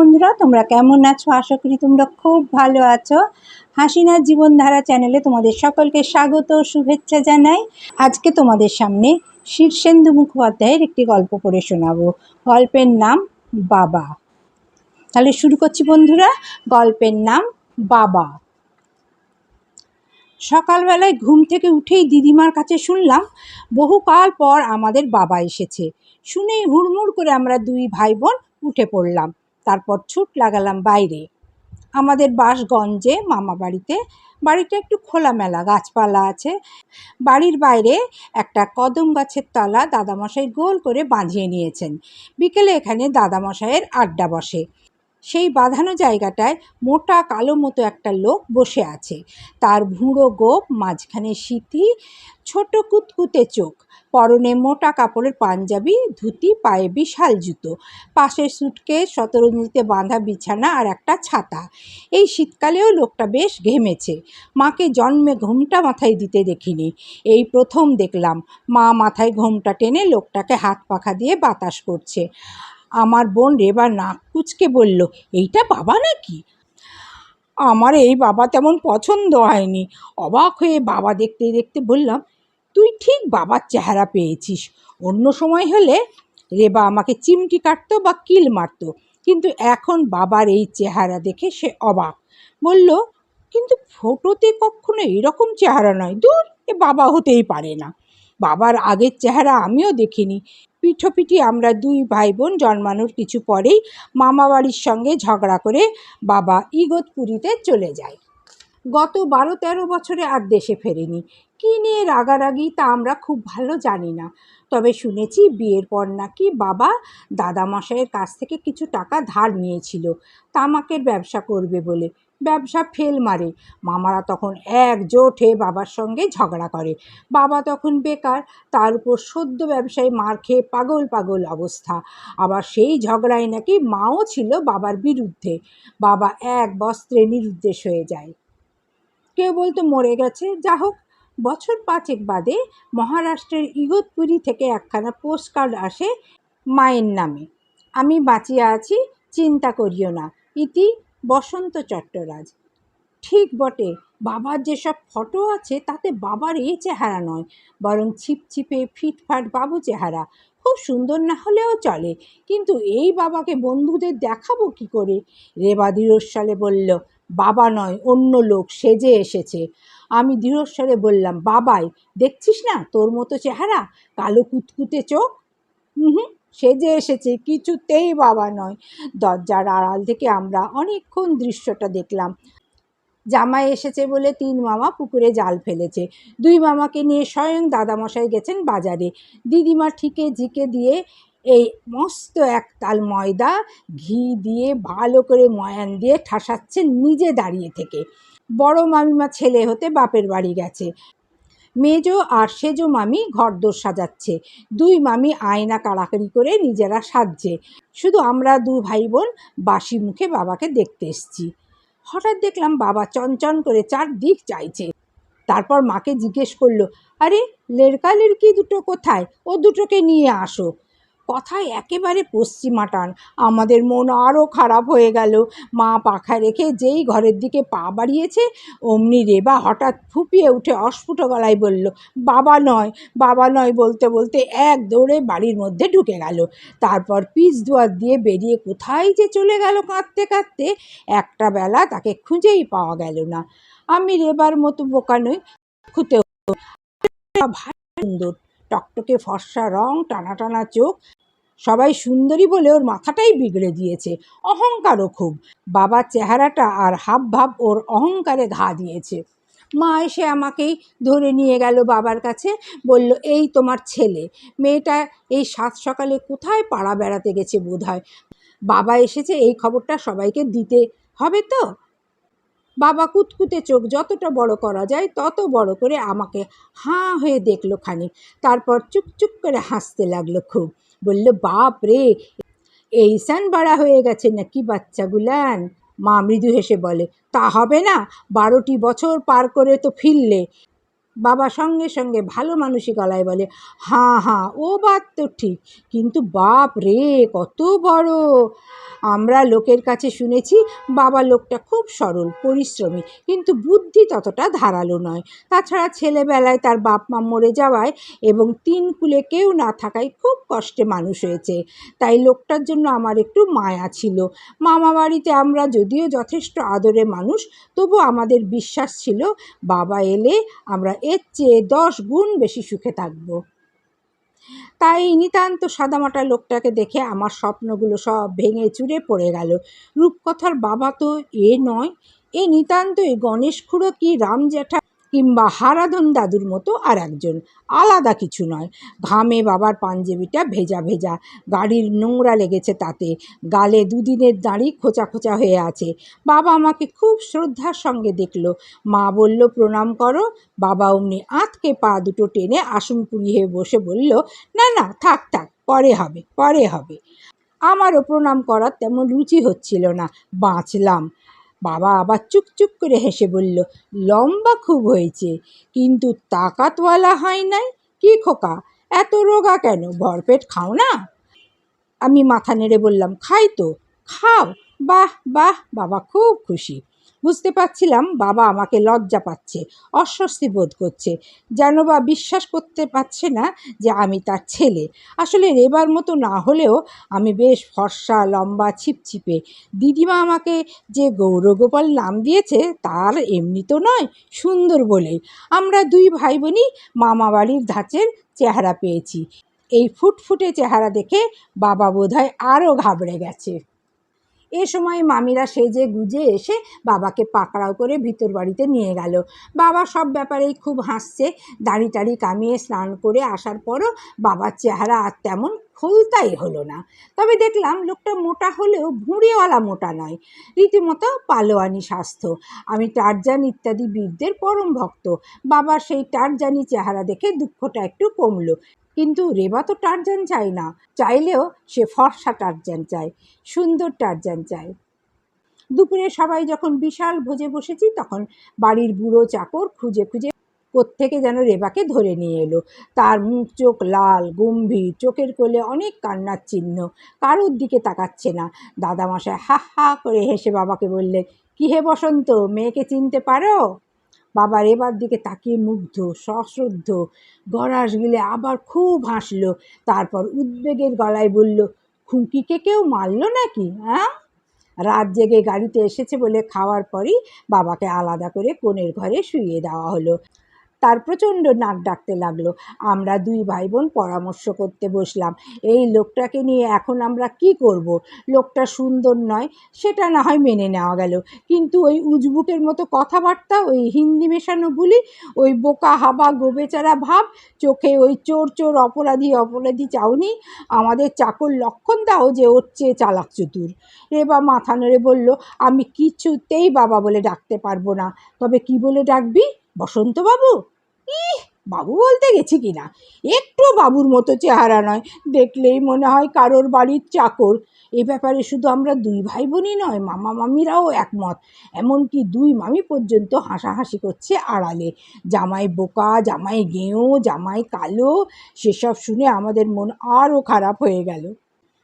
বন্ধুরা, তোমরা কেমন আছো? আশা করি তোমরা খুব ভালো আছো। হাসিনার জীবনধারা চ্যানেলে তোমাদের সকলকে স্বাগত শুভেচ্ছা জানাই। আজকে তোমাদের সামনে শীর্ষেন্দু মুখোপাধ্যায়ের একটি গল্প পড়ে শোনাবো। গল্পের নাম বাবা। তাহলে শুরু করছি বন্ধুরা। গল্পের নাম বাবা। সকালবেলায় ঘুম থেকে উঠেই দিদিমার কাছে শুনলাম বহুকাল পর আমাদের বাবা এসেছে। শুনেই হুড়মুড় করে আমরা দুই ভাই বোন উঠে পড়লাম। তারপর ছুট লাগালাম বাইরে। আমাদের বাসগঞ্জে মামা বাড়িতে, বাড়িটা একটু খোলামেলা, গাছপালা আছে। বাড়ির বাইরে একটা কদম গাছের তলা দাদামশাই গোল করে বাঁধিয়ে নিয়েছেন। বিকেলে এখানে দাদামশাইয়ের আড্ডা বসে। সেই বাঁধানো জায়গাটায় মোটা কালো মতো একটা লোক বসে আছে। তার ভুঁড়ো গোপ, মাঝখানে সিথি, ছোট কুতকুতে চোখ, পরনে মোটা কাপড়ের পাঞ্জাবি, ধুতি, পায়ে বিশাল জুতো পাশে সুটকে শতরঞ্জিতে বাঁধা বিছানা আর একটা ছাতা। এই শীতকালেও লোকটা বেশ ঘেমেছে। মাকে জন্মে ঘুমটা মাথায় দিতে দেখিনি। এই প্রথম দেখলাম, মা মাথায় ঘোমটা টেনে লোকটাকে হাত পাখা দিয়ে বাতাস করছে। আমার বোন রেবা নাক কুচকে বলল, এইটা বাবা নাকি? আমার এই বাবা তেমন পছন্দ হয়নি। অবাক হয়ে বাবা দেখতে দেখতে বললাম, তুই ঠিক বাবার চেহারা পেয়েছিস। অন্য সময় হলে রেবা আমাকে চিমটি কাটতো বা কিল মারতো, কিন্তু এখন বাবার এই চেহারা দেখে সে অবাক। বলল, কিন্তু ফটোতে কখনো এরকম চেহারা নয়। দূর, এ বাবা হতেই পারে না। বাবার আগের চেহারা আমিও দেখিনি। পিঠোপিঠি আমরা দুই ভাই বোন জন্মানোর কিছু পরেই মামা বাড়ির সঙ্গে ঝগড়া করে বাবা ইগতপুরীতে চলে যায়। গত বারো তেরো বছরে আর দেশে ফেরেনি। কী নিয়ে রাগারাগি তা আমরা খুব ভালো জানি না। তবে শুনেছি বিয়ের পর নাকি বাবা দাদামশাইয়ের কাছ থেকে কিছু টাকা ধার নিয়েছিল। তামাকের ব্যবসা করবে বলে। ব্যবসা ফেল মারে। মামারা তখন একজোট হয়ে বাবার সঙ্গে ঝগড়া করে। বাবা তখন বেকার, তার উপর সদ্য ব্যবসায়ী মার খেয়ে পাগল পাগল অবস্থা। আবার সেই ঝগড়ায় নাকি মাও ছিল বাবার বিরুদ্ধে। বাবা এক বস্ত্রে নিরুদ্দেশ হয়ে যায়। কেউ বলতো মরে গেছে। যা হোক, বছর পাঁচেক বাদে মহারাষ্ট্রের ইগতপুরি থেকে একখানা পোস্ট কার্ড আসে মায়ের নামে। আমি বাঁচিয়ে আছি, চিন্তা করিও না। ইতি বসন্ত চট্টরাজ। ঠিক বটে, বাবার যেসব ফটো আছে তাতে বাবার এই চেহারা নয়, বরং ছিপছিপে ফিটফাট বাবু চেহারা। খুব সুন্দর না হলেও চলে, কিন্তু এই বাবাকে বন্ধুদের দেখাবো কি করে? রেবা দৃঢ়স্বরে বলল, বাবা নয়, অন্য লোক, সেজে এসেছে। আমি দৃঢ়স্বরে বললাম, বাবাই, দেখছিস না তোর মতো চেহারা? কালো কুতকুতে চোখ? হুম। সেজে এসেছে, কিছুতেই বাবা নয়। দরজার আড়াল থেকে আমরা অনেকক্ষণ দৃশ্যটা দেখলাম। জামাই এসেছে বলে তিন মামা পুকুরে জাল ফেলেছে। দুই মামাকে নিয়ে স্বয়ং দাদামশাই গেছেন বাজারে। দিদিমা ঠিকে ঝিকে দিয়ে এই মস্ত এক তাল ময়দা ঘি দিয়ে ভালো করে ময়ান দিয়ে ঠাসাচ্ছেন নিজে দাঁড়িয়ে থেকে। বড় মামিমা ছেলে হতে বাপের বাড়ি গেছে। মেজো আর সেজো মামি ঘরদোর সাজাচ্ছে। দুই মামি আয়না কাড়াকাড়ি করে নিজেরা সাজছে। শুধু আমরা দু ভাই বোন বাসি মুখে বাবাকে দেখতে এসছি। হঠাৎ দেখলাম বাবা চনচন করে চারদিক চাইছে। তারপর মাকে জিজ্ঞেস করল, আরে লেরকা লেরকি দুটো কোথায়? ও দুটোকে নিয়ে আসো। কথায় একেবারে পশ্চিমা টান আমাদের মন আরও খারাপ হয়ে গেল। মা পাখা রেখে যেই ঘরের দিকে পা বাড়িয়েছে, অমনি রেবা হঠাৎ ফুপিয়ে উঠে অস্ফুট গলায় বলল, বাবা নয় বাবা নয় বলতে বলতে এক দৌড়ে বাড়ির মধ্যে ঢুকে গেল। তারপর পিচ দুয়ার দিয়ে বেরিয়ে কোথায় যে চলে গেল কাঁদতে কাঁদতে, একটা বেলা তাকে খুঁজেই পাওয়া গেল না। আমি রেবার মতো বোকা নই খুঁতে সুন্দর। টকটকে ফর্সা রং টানা টানা চোখ সবাই সুন্দরী বলে ওর মাথাটাই বিগড়ে দিয়েছে, অহংকারও খুব। বাবার চেহারাটা আর হাব ভাব ওর অহংকারে ঘা দিয়েছে। মা এসে আমাকেই ধরে নিয়ে গেল বাবার কাছে, বলল, এই তোমার ছেলে, মেয়েটা এই সাত সকালে কোথায় পাড়া বেড়াতে গেছে বোধ বাবা এসেছে, এই খবরটা সবাইকে দিতে হবে তো? বাবা কুতকুতে চোখ যতটা বড় করা যায়, তত বড় করে আমাকে হাঁ হয়ে দেখল খানিক। তারপর চুপচুপ করে হাসতে লাগল খুব। বলল বাপ রে এই সান বাড়া হয়ে গেছে নাকি বাচ্চাগুলান? মা মৃদু হেসে বলে, তা হবে না, বারোটি বছর পার করে তো ফিরলে। বাবা সঙ্গে সঙ্গে ভালো মানুষই গলায় বলে, হাঁ হাঁ, ও বাদ তো ঠিক, কিন্তু বাপ রে, কত বড়। আমরা লোকের কাছে শুনেছি বাবা লোকটা খুব সরল, পরিশ্রমী, কিন্তু বুদ্ধি ততটা ধারালো নয়। তাছাড়া ছেলেবেলায় তার বাপ মা মরে যাওয়ায় এবং তিন কুলে কেউ না থাকায় খুব কষ্টে মানুষ হয়েছে। তাই লোকটার জন্য আমার একটু মায়া ছিল। মামা বাড়িতে আমরা যদিও যথেষ্ট আদরে মানুষ, তবু আমাদের বিশ্বাস ছিল বাবা এলে আমরা এর চেয়ে দশ গুণ বেশি সুখে থাকব। তাই নিতান্ত সাদামাটা লোকটাকে দেখে আমার স্বপ্নগুলো সব ভেঙে চুরে পড়ে গেল। রূপকথার বাবা তো এ নয়, এ নিতান্তই গণেশ খুঁড়ো কি রাম জ্যাঠা কিংবা হারাধন দাদুর মতো আর একজন। আলাদা কিছু নয়। ঘামে বাবার পাঞ্জাবিটা ভেজা ভেজা। গাড়ির নোংরা লেগেছে তাতে। গালে দুদিনের দাঁড়ি খোঁচা খোঁচা হয়ে আছে। বাবা আমাকে খুব শ্রদ্ধার সঙ্গে দেখল। মা বলল, প্রণাম করো। বাবা অমনি আঁতকে পা দুটো টেনে আসন পুড়িয়ে বসে বলল, না না, থাক থাক, পরে হবে পরে হবে। আমারও প্রণাম করার তেমন রুচি হচ্ছিল না। বাঁচলাম। বাবা আবার চুপচুপ করে হেসে বলল, লম্বা খুব হয়েছে, কিন্তু তাকাতওয়ালা হয় নাই? কি খোকা, এত রোগা কেন? ভরপেট খাও না? আমি মাথা নেড়ে বললাম, খাই তো, খাও। বাহ বাহ, বাবা খুব খুশি। বুঝতে পারছিলাম বাবা আমাকে লজ্জা পাচ্ছে, অস্বস্তি বোধ করছে। যেন বা বিশ্বাস করতে পারছে না যে আমি তার ছেলে। আসলে রেবার মতো না হলেও আমি বেশ ফর্সা, লম্বা, ছিপছিপে। দিদিমা আমাকে যে গৌরগোপাল নাম দিয়েছে তার এমনি তো নয়, সুন্দর বলেই। আমরা দুই ভাই বোনই মামা বাড়ির ধাঁচের চেহারা পেয়েছি। এই ফুটফুটে চেহারা দেখে বাবা বোধহয় আরও ঘাবড়ে গেছে। এ সময় মামিরা সেজে গুজে এসে বাবাকে পাকড়াও করে ভিতর বাড়িতে নিয়ে গেল। বাবা সব ব্যাপারেই খুব হাসছে। দাড়ি টাড়ি কামিয়ে স্নান করে আসার পরও বাবার চেহারা আর তেমন খুলতাই হলো না। তবে দেখলাম লোকটা মোটা হলেও ভুঁড়িওয়ালা মোটা নয়। রীতিমতো পালোয়ানি স্বাস্থ্য। আমি টারজান ইত্যাদি বীরদের পরম ভক্ত। বাবার সেই টারজানি চেহারা দেখে দুঃখটা একটু কমলো। কিন্তু রেবা তো টারজান চায় না, চাইলেও সে ফর্সা টারজান চায়, সুন্দর টারজান চায়। দুপুরে সবাই যখন বিশাল ভোজে বসেছি, তখন বাড়ির বুড়ো চাকর খুঁজে খুঁজে কোত্থেকে যেন রেবাকে ধরে নিয়ে এলো। তার মুখ, চোখ লাল, গম্ভীর, চোখের কোলে অনেক কান্নার চিহ্ন, কারোর দিকে তাকাচ্ছে না। দাদামশায় হা হা করে হেসে বাবাকে বললেন, কি হে বসন্ত, মেয়েকে চিনতে পারো? বাবা এবার দিকে তাকিয়ে মুগ্ধ, সশ্রদ্ধ। গড়াস গিলে আবার খুব হাসল। তারপর উদ্বেগের গলায় বলল, খুঁকিকে কেউ মারল নাকি হ্যাঁ রাত জেগে গাড়িতে এসেছে বলে খাওয়ার পরই বাবাকে আলাদা করে কোণের ঘরে শুয়ে দেওয়া হলো। তার প্রচণ্ড নাক ডাকতে লাগল। আমরা দুই ভাই বোন পরামর্শ করতে বসলাম, এই লোকটাকে নিয়ে এখন আমরা কি করব। লোকটা সুন্দর নয়, সেটা না হয় মেনে নেওয়া গেল। কিন্তু ওই উজবুকের মতো কথাবার্তা, ওই হিন্দি মেশানো বুলি, ওই বোকা হাবা গোবেচারা ভাব, চোখে ওই চোর চোর অপরাধী অপরাধী চাউনি, আমাদের চাকর লক্ষণ দাও যে ওর চেয়ে চালাক চতুর। রেবা মাথা নেড়ে বলল, আমি কিছুতেই বাবা বলে ডাকতে পারব না, তবে কি বলে ডাকবি? বসন্তবাবু? ইহ, বাবু বলতে গেছি কি না? একটু বাবুর মতো চেহারা নয়, দেখলেই মনে হয় কারোর বাড়ির চাকর। এ ব্যাপারে শুধু আমরা দুই ভাই বোনই নয়, মামা মামিরাও একমত। এমনকি দুই মামি পর্যন্ত হাসাহাসি করছে আড়ালে। জামাই বোকা, জামাই গেঁয়ো, জামাই কালো, সেসব শুনে আমাদের মন আরও খারাপ হয়ে গেল।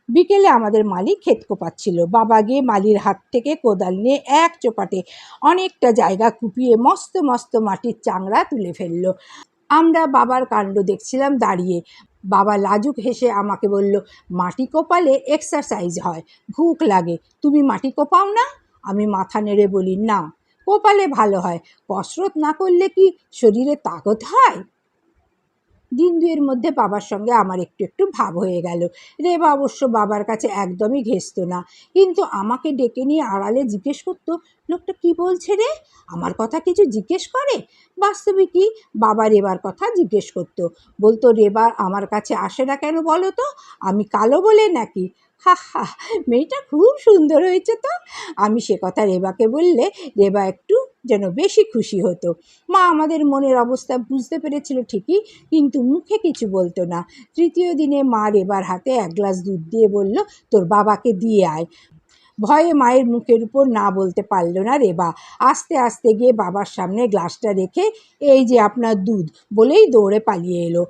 বিকেলে আমাদের মালি ক্ষেত কোপাচ্ছিল। বাবা গিয়ে মালির হাত থেকে কোদাল নিয়ে এক চোপাটে অনেকটা জায়গা কুপিয়ে মস্ত মস্ত মাটির চাংড়া তুলে ফেলল। আমরা বাবার কাণ্ড দেখছিলাম দাঁড়িয়ে। বাবা লাজুক হেসে আমাকে বলল, মাটি কোপালে এক্সারসাইজ হয়, ভুক লাগে। তুমি মাটি কোপাও না? আমি মাথা নেড়ে বলি, না, কোপালে ভালো হয়। কসরত না করলে কি শরীরে তাকত হয়? দিন দুয়ের মধ্যে বাবার সঙ্গে আমার একটু একটু ভাব হয়ে গেল। রেবা অবশ্য বাবার কাছে একদমই ঘেসতো না। কিন্তু আমাকে ডেকে নিয়ে আড়ালে জিজ্ঞেস করতো, লোকটা কি বলছে রে? আমার কথা কিছু জিজ্ঞেস করে? বাস্তবে কি? বাবা রেবার কথা জিজ্ঞেস করতো। বলতো রেবা আমার কাছে আসে না কেন বলো তো? আমি কালো বলে নাকি? হা হা, মেয়েটা খুব সুন্দর হয়েছে তো? আমি সে কথা রেবাকে বললে রেবা একটু যেন বেশি খুশি হতো। মা আমাদের মনের অবস্থা বুঝতে পেরেছিল ঠিকই, কিন্তু মুখে কিছু বলতো না। তৃতীয় দিনে মা রেবার হাতে এক গ্লাস দুধ দিয়ে বলল, তোর বাবাকে দিয়ে আয়। ভয়ে মায়ের মুখের উপর না বলতে পারল না রেবা। আস্তে আস্তে গিয়ে বাবার সামনে গ্লাসটা রেখে, এই যে আপনার দুধ, বলেই দৌড়ে পালিয়ে এলো।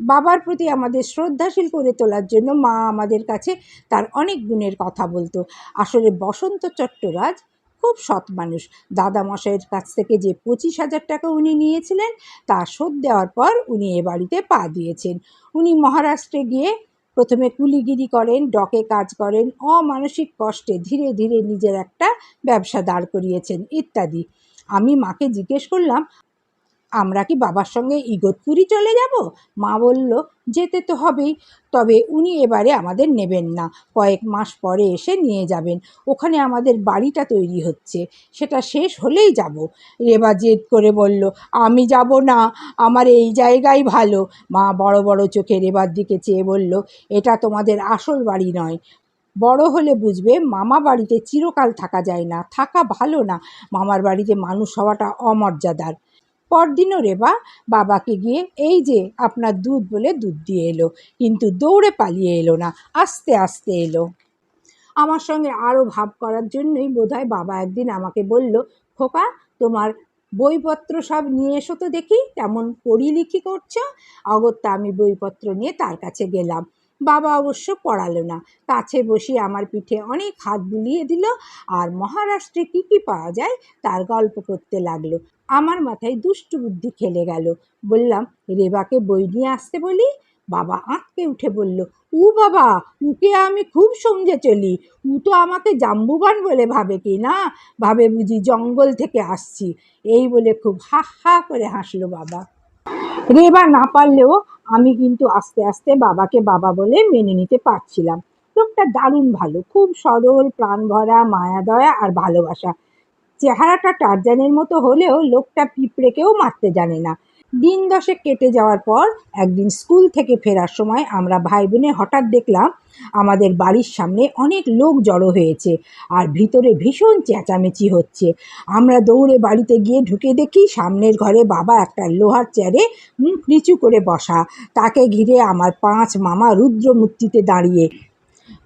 বাবার প্রতি আমাদের শ্রদ্ধাশীল করে তোলার জন্য মা আমাদের কাছে তার অনেক গুণের কথা বলতো। আসলে বসন্ত চট্টরাজ খুব সৎ মানুষ। দাদামশাইয়ের কাছ থেকে যে পঁচিশ হাজার টাকা উনি নিয়েছিলেন, তা শোধ দেওয়ার পর উনি এ বাড়িতে পা দিয়েছেন। উনি মহারাষ্ট্রে গিয়ে প্রথমে কুলিগিরি করেন, ডকে কাজ করেন, অমানসিক কষ্টে ধীরে ধীরে নিজের একটা ব্যবসা দাঁড় করিয়েছেন, ইত্যাদি। আমি মাকে জিজ্ঞেস করলাম আমরা কি বাবার সঙ্গে ইগতপুরি চলে যাব? মা বলল, যেতে তো হবেই। তবে উনি এবারে আমাদের নেবেন না। কয়েক মাস পরে এসে নিয়ে যাবেন। ওখানে আমাদের বাড়িটা তৈরি হচ্ছে। সেটা শেষ হলেই যাব। রেবা জেদ করে বলল, আমি যাব না। আমার এই জায়গাই ভালো। মা বড় বড় চোখে রেবার দিকে চেয়ে বলল, এটা তোমাদের আসল বাড়ি নয়। বড় হলে বুঝবে, মামা বাড়িতে চিরকাল থাকা যায় না। থাকা ভালো না। মামার বাড়িতে মানুষ হওয়াটা অমর্যাদার। পরদিনও রেবা বাবাকে গিয়ে এই যে আপনার দুধ বলে দুধ দিয়ে এলো, কিন্তু দৌড়ে পালিয়ে এলো না, আস্তে আস্তে এলো। আমার সঙ্গে আরও ভাব করার জন্যই বোধহয় বাবা একদিন আমাকে বলল, খোকা, তোমার বইপত্র সব নিয়ে এসো তো দেখি, কেমন পড়ি লিখি করছ? অগত্যা আমি বইপত্র নিয়ে তার কাছে গেলাম। বাবা অবশ্য পড়ালো না। কাছে বসিয়ে আমার পিঠে অনেক হাত বুলিয়ে দিল আর মহারাষ্ট্রে কী কী পাওয়া যায় তার গল্প করতে লাগল। আমার মাথায় দুষ্টু বুদ্ধি খেলে গেল। বললাম, রেবাকে বই নিয়ে আসতে বলি? বাবা আঁতকে উঠে বলল, উ বাবা, উকে আমি খুব সমঝে চলি। উ তো আমাকে জাম্বুবান বলে ভাবে কি না? ভাবে বুঝি জঙ্গল থেকে আসছি। এই বলে খুব হা হা করে হাসলো বাবা। রেবা না পারলেও আমি কিন্তু আস্তে আস্তে বাবাকে বাবা বলে মেনে নিতে পারছিলাম। লোকটা দারুণ ভালো, খুব সরল, প্রাণ ভরা, মায়া, দয়া আর ভালোবাসা। চেহারাটা টারজানের মতো হলেও লোকটা পিঁপড়েকেও মারতে জানে না। দিন দশেক কেটে যাওয়ার পর একদিন স্কুল থেকে ফেরার সময় আমরা ভাই বোনে হঠাৎ দেখলাম আমাদের বাড়ির সামনে অনেক লোক জড়ো হয়েছে আর ভিতরে ভীষণ চেঁচামেচি হচ্ছে। আমরা দৌড়ে বাড়িতে গিয়ে ঢুকে দেখি সামনের ঘরে বাবা একটা লোহার চেয়ারে মুখ নিচু করে বসা। তাকে ঘিরে আমার পাঁচ মামা রুদ্র মূর্তিতে দাঁড়িয়ে,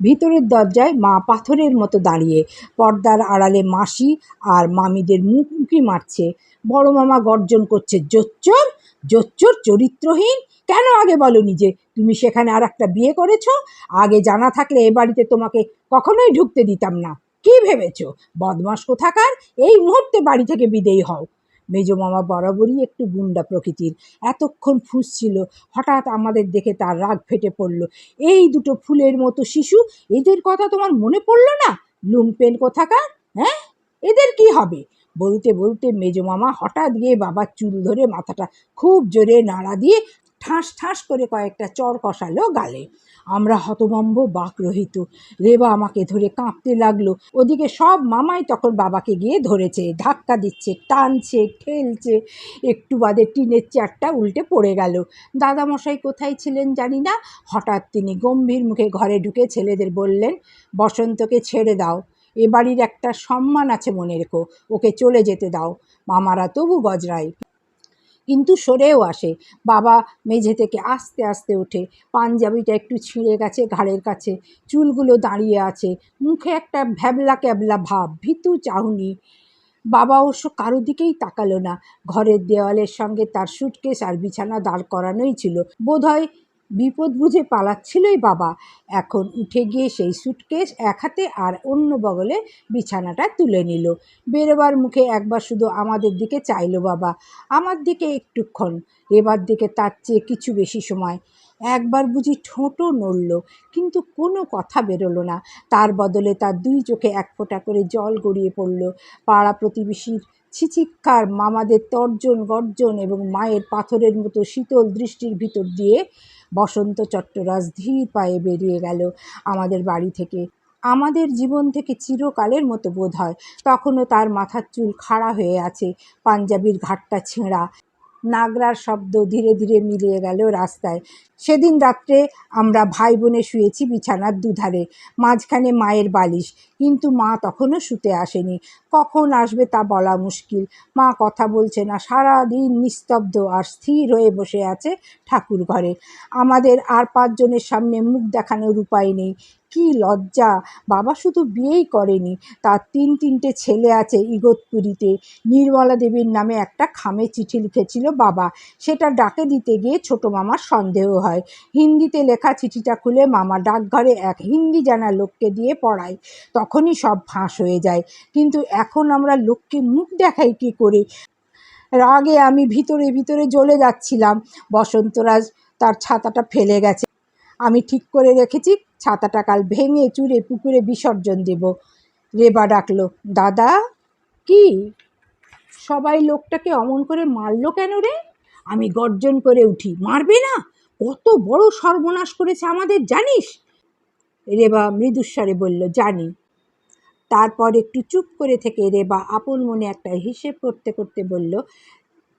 ভিতরের দরজায় মা পাথরের মতো দাঁড়িয়ে, পর্দার আড়ালে মাসি আর মামিদের মুখ উঁকি মারছে। বড় মামা গর্জন করছে, জোচ্চর জোচ্চর চরিত্রহীন? কেন আগে বলনি যে তুমি সেখানে আর একটা বিয়ে করেছ? আগে জানা থাকলে এ বাড়িতে তোমাকে কখনোই ঢুকতে দিতাম না। কি ভেবেছো? বদমাস কোথাকার? এই মুহূর্তে বাড়ি থেকে বিদেয়ী হও। মেজো মামা বরাবরই একটু গুন্ডা প্রকৃতির। এতক্ষণ ফুঁসছিল, হঠাৎ আমাদের দেখে তার রাগ ফেটে পড়ল। এই দুটো ফুলের মতো শিশু, এদের কথা তোমার মনে পড়ল না? লুমপেন কোথাকার? হ্যাঁ? এদের কি হবে? বলতে বলতে মেজো মামা হঠাৎ গিয়ে বাবার চুল ধরে মাথাটা খুব জোরে নাড়া দিয়ে ঠাঁস ঠাস করে কয়েকটা চর কষালো গালে। আমরা হতভম্ব বাক রহিত রেবা আমাকে ধরে কাঁপতে লাগল। ওদিকে সব মামাই তখন বাবাকে গিয়ে ধরেছে। ধাক্কা দিচ্ছে, টানছে, ঠেলছে। একটু বাদে টিনের চেয়ারটা উল্টে পড়ে গেল। দাদামশাই কোথায় ছিলেন জানি না। হঠাৎ তিনি গম্ভীর মুখে ঘরে ঢুকে ছেলেদের বললেন, বসন্তকে ছেড়ে দাও। এ বাড়ির একটা সম্মান আছে মনে রেখো, ওকে চলে যেতে দাও। মামারা তবু গজরায় কিন্তু সরেও আসে। বাবা মেঝে থেকে আস্তে আস্তে ওঠে। পাঞ্জাবিটা একটু ছিঁড়ে গেছে ঘাড়ের কাছে। চুলগুলো দাঁড়িয়ে আছে। মুখে একটা ভ্যাবলা ক্যাবলা ভাব, ভীতু চাহনি। বাবা অবশ্য কারও দিকেই তাকালো না। ঘরের দেওয়ালের সঙ্গে তার সুটকেস আর বিছানা দাঁড় করানোই ছিল। বোধহয় বিপদ বুঝে পালাচ্ছিলই বাবা। এখন উঠে গিয়ে সেই সুটকেস এক হাতে আর অন্য বগলে বিছানাটা তুলে নিল। বেরোবার মুখে একবার শুধু আমাদের দিকে চাইলো বাবা। আমার দিকে একটুক্ষণ, এবার দিকে তার চেয়ে কিছু বেশি সময়। একবার বুঝি ঠোঁটও নড়ল, কিন্তু কোনো কথা বেরোলো না। তার বদলে তার দুই চোখে এক ফোঁটা করে জল গড়িয়ে পড়ল। পাড়া প্রতিবেশীর ছিচিৎকার মামাদের তর্জন গর্জন এবং মায়ের পাথরের মতো শীতল দৃষ্টির ভিতর দিয়ে বসন্ত চট্টরাজ ধীর পায়ে বেরিয়ে গেল আমাদের বাড়ি থেকে। আমাদের জীবন থেকে চিরকালের মতো বোধ হয়। তখনও তার মাথার চুল খাড়া হয়ে আছে, পাঞ্জাবির ঘাটটা ছেঁড়া। নাগরার শব্দ ধীরে ধীরে মিলিয়ে গেল রাস্তায়। সেদিন রাত্রে আমরা ভাই বোনে শুয়েছি বিছানার দুধারে, মাঝখানে মায়ের বালিশ। কিন্তু মা তখনও শুতে আসেনি। কখন আসবে তা বলা মুশকিল। মা কথা বলছে না সারা দিন নিস্তব্ধ আর স্থির হয়ে বসে আছে ঠাকুর ঘরে আমাদের আর পাঁচজনের সামনে মুখ দেখানোর উপায় নেই। কি লজ্জা। বাবা শুধু বিয়েই করেনি, তার তিন তিনটে ছেলে আছে ইগতপুরীতে নির্মলা দেবীর নামে একটা খামে চিঠি লিখেছিল বাবা। সেটা ডাকে দিতে গিয়ে ছোটো মামার সন্দেহ হয়। হিন্দিতে লেখা চিঠিটা খুলে মামা ডাকঘরে এক হিন্দি জানা লোককে দিয়ে পড়ায়। তখনই সব ফাঁস হয়ে যায়। কিন্তু এখন আমরা লোককে মুখ দেখাই কী করে? রাগে আমি ভিতরে ভিতরে জ্বলে যাচ্ছিলাম। বসন্তরাজ তার ছাতাটা ফেলে গেছে। আমি ঠিক করে রেখেছি, ছাতাটা কাল ভেঙে চুরে পুকুরে বিসর্জন দেব। রেবা ডাকলো, দাদা, কি? সবাই লোকটাকে অমন করে মারলো কেন রে? আমি গর্জন করে উঠি, মারবে না? কত বড় সর্বনাশ করেছে আমাদের, জানিস? রেবা মৃদুস্বরে বলল, জানি। তারপর একটু চুপ করে থেকে রেবা আপন মনে একটা হিসেব করতে করতে বলল,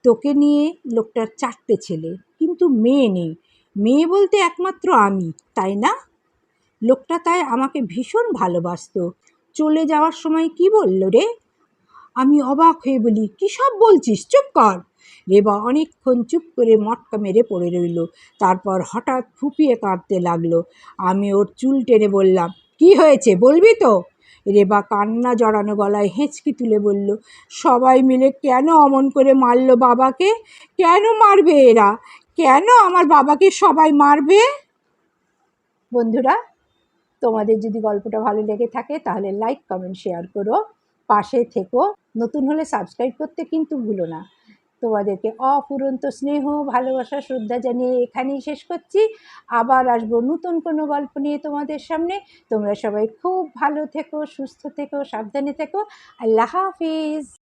তোকে নিয়ে লোকটার চারটে ছেলে, কিন্তু মেয়ে নেই। মেয়ে বলতে একমাত্র আমি, তাই না? লোকটা তাই আমাকে ভীষণ ভালোবাসতো। চলে যাওয়ার সময় কি বলল রে? আমি অবাক হয়ে বলি, কী সব বলছিস? চুপ কর। রেবা অনেকক্ষণ চুপ করে মটকা মেরে পড়ে রইল। তারপর হঠাৎ ফুপিয়ে কাঁদতে লাগল। আমি ওর চুল টেনে বললাম, কি হয়েছে? বলবি তো? রেবা কান্না জড়ানো গলায় হেঁচকি তুলে বলল, সবাই মিলে কেন অমন করে মারলো বাবাকে? কেন মারবে এরা? কেন আমার বাবাকে সবাই মারবে? বন্ধুরা, তোমাদের যদি গল্পটা ভালো লেগে থাকে, তাহলে লাইক কমেন্ট শেয়ার করো। পাশে থেকো। নতুন হলে সাবস্ক্রাইব করতে কিন্তু ভুলো না। তোমাদেরকে অফুরন্ত স্নেহ, ভালোবাসা, শ্রদ্ধা জানিয়ে এখানেই শেষ করছি। আবার আসব নতুন কোনো গল্প নিয়ে তোমাদের সামনে। তোমরা সবাই খুব ভালো থেকো, সুস্থ থেকো, সাবধানে থেকো। আল্লাহ হাফিজ।